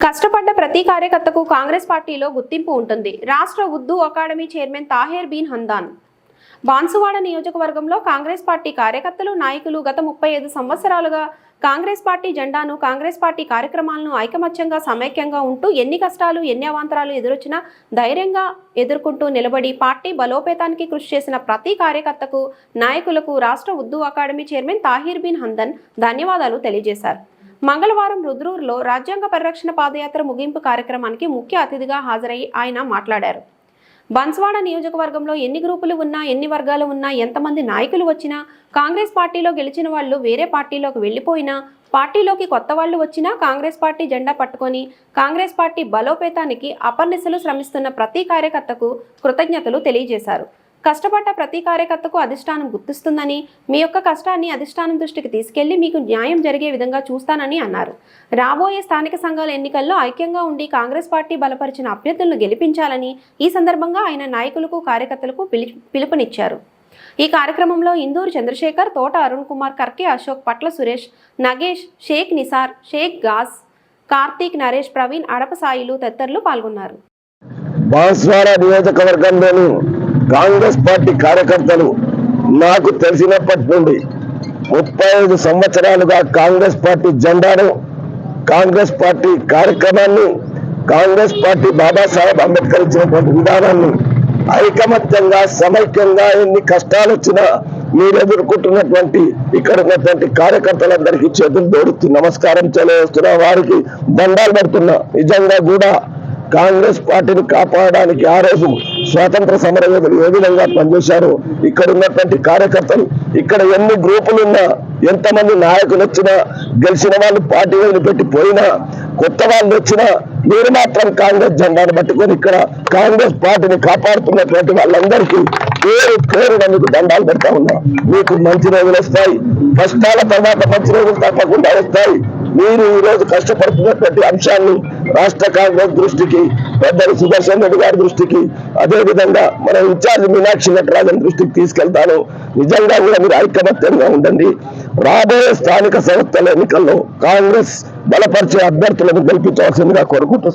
కష్టపడ్డ ప్రతి కార్యకర్తకు కాంగ్రెస్ పార్టీలో గుర్తింపు ఉంటుంది. రాష్ట్ర Urdu academy chairman Taher been Hamdan. Banswada నియోజకవర్గంలో కాంగ్రెస్ పార్టీ కార్యకర్తలు నాయకులు గత ముప్పై ఐదు సంవత్సరాలుగా కాంగ్రెస్ పార్టీ జెండాను కాంగ్రెస్ పార్టీ కార్యక్రమాలను ఐకమత్యంగా సమైక్యంగా ఉంటూ ఎన్ని కష్టాలు ఎన్ని అవాంతరాలు ఎదురొచ్చినా ధైర్యంగా ఎదుర్కొంటూ నిలబడి పార్టీ బలోపేతానికి కృషి చేసిన ప్రతి కార్యకర్తకు నాయకులకు రాష్ట్ర Urdu academy chairman Tahir bin Hamdan ధన్యవాదాలు తెలియజేశారు. మంగళవారం రుద్రూరులో రాజ్యాంగ పరిరక్షణ పాదయాత్ర ముగింపు కార్యక్రమానికి ముఖ్య అతిథిగా హాజరై ఆయన మాట్లాడారు. బన్స్వాడ నియోజకవర్గంలో ఎన్ని గ్రూపులు ఉన్నా ఎన్ని వర్గాలు ఉన్నా ఎంతమంది నాయకులు వచ్చినా కాంగ్రెస్ పార్టీలో గెలిచిన వాళ్ళు వేరే పార్టీలోకి వెళ్ళిపోయినా పార్టీలోకి కొత్త వాళ్ళు వచ్చినా కాంగ్రెస్ పార్టీ జెండా పట్టుకొని కాంగ్రెస్ పార్టీ బలోపేతానికి అపర్నిశలు శ్రమిస్తున్న ప్రతి కార్యకర్తకు కృతజ్ఞతలు తెలియజేశారు. కష్టపడ్డ ప్రతి కార్యకర్తకు అధిష్టానం గుర్తిస్తుందని మీ యొక్క కష్టాన్ని అధిష్టానం దృష్టికి తీసుకెళ్ళి మీకు న్యాయం జరిగే విధంగా చూస్తానని అన్నారు. రాబోయే స్థానిక సంఘాల ఎన్నికల్లో ఐక్యంగా ఉండి కాంగ్రెస్ పార్టీ బలపరిచిన అభ్యర్థులను గెలిపించాలని ఈ సందర్భంగా ఆయన నాయకులకు కార్యకర్తలకు పిలి పిలుపునిచ్చారు. ఈ కార్యక్రమంలో ఇందూరు చంద్రశేఖర్ తోట అరుణ్ కుమార్ కర్కే అశోక్ పట్ల సురేష్ నగేష్ షేక్ నిసార్ షేక్ గాస్ కార్తీక్ నరేష్ ప్రవీణ్ అడప సాయిలు తదితరులు పాల్గొన్నారు. బాన్స్వాడ నియోజకవర్గంలోని కాంగ్రెస్ పార్టీ కార్యకర్తలు నాకు తెలిసినప్పటి నుండి ముప్పై ఐదు సంవత్సరాలుగా కాంగ్రెస్ పార్టీ జెండాను కాంగ్రెస్ పార్టీ కార్యక్రమాన్ని కాంగ్రెస్ పార్టీ బాబాసాహెబ్ అంబేద్కర్ ఇచ్చినటువంటి విధానాన్ని ఐకమత్యంగా సమైక్యంగా ఎన్ని కష్టాలు వచ్చినా మీరు ఎదుర్కొంటున్నటువంటి ఇక్కడ ఉన్నటువంటి కార్యకర్తలందరికీ చేతులు దోడుతూ నమస్కారం తెలియజేస్తున్నా వారికి దండాలు పెడుతున్నా. నిజంగా కూడా కాంగ్రెస్ పార్టీని కాపాడడానికి ఆ రోజు స్వాతంత్ర సమర యోధులు ఏ విధంగా పనిచేశారు ఇక్కడ ఉన్నటువంటి కార్యకర్తలు ఇక్కడ ఎన్ని గ్రూపులు ఉన్నా ఎంతమంది నాయకులు వచ్చినా గెలిచిన వాళ్ళు పార్టీ వదిలిపెట్టి పోయినా కొత్త వాళ్ళు వచ్చినా మీరు మాత్రం కాంగ్రెస్ జెండాను పట్టుకొని ఇక్కడ కాంగ్రెస్ పార్టీని కాపాడుతున్నటువంటి వాళ్ళందరికీ పేరు పేరున మీకు దండాలు పెడతా ఉన్నా. మీకు మంచి రోజులు వస్తాయి. కష్టాల తర్వాత మంచి రోజులు తప్పకుండా వస్తాయి. మీరు ఈ రోజు కష్టపడుతున్నటువంటి అంశాన్ని రాష్ట్ర కాంగ్రెస్ దృష్టికి పెద్దలు సుదర్శన్ రెడ్డి గారి దృష్టికి అదే విధంగా మన ఇన్ఛార్జ్ మీనాక్షి నటరాజన్ దృష్టికి తీసుకెళ్తాను. నిజంగా కూడా మీరు ఐకమత్యంగా ఉండండి. రాబోయే స్థానిక సంస్థల ఎన్నికల్లో కాంగ్రెస్ బలపరిచే అభ్యర్థులను గెలిపించవలసిందిగా కోరుకుంటూ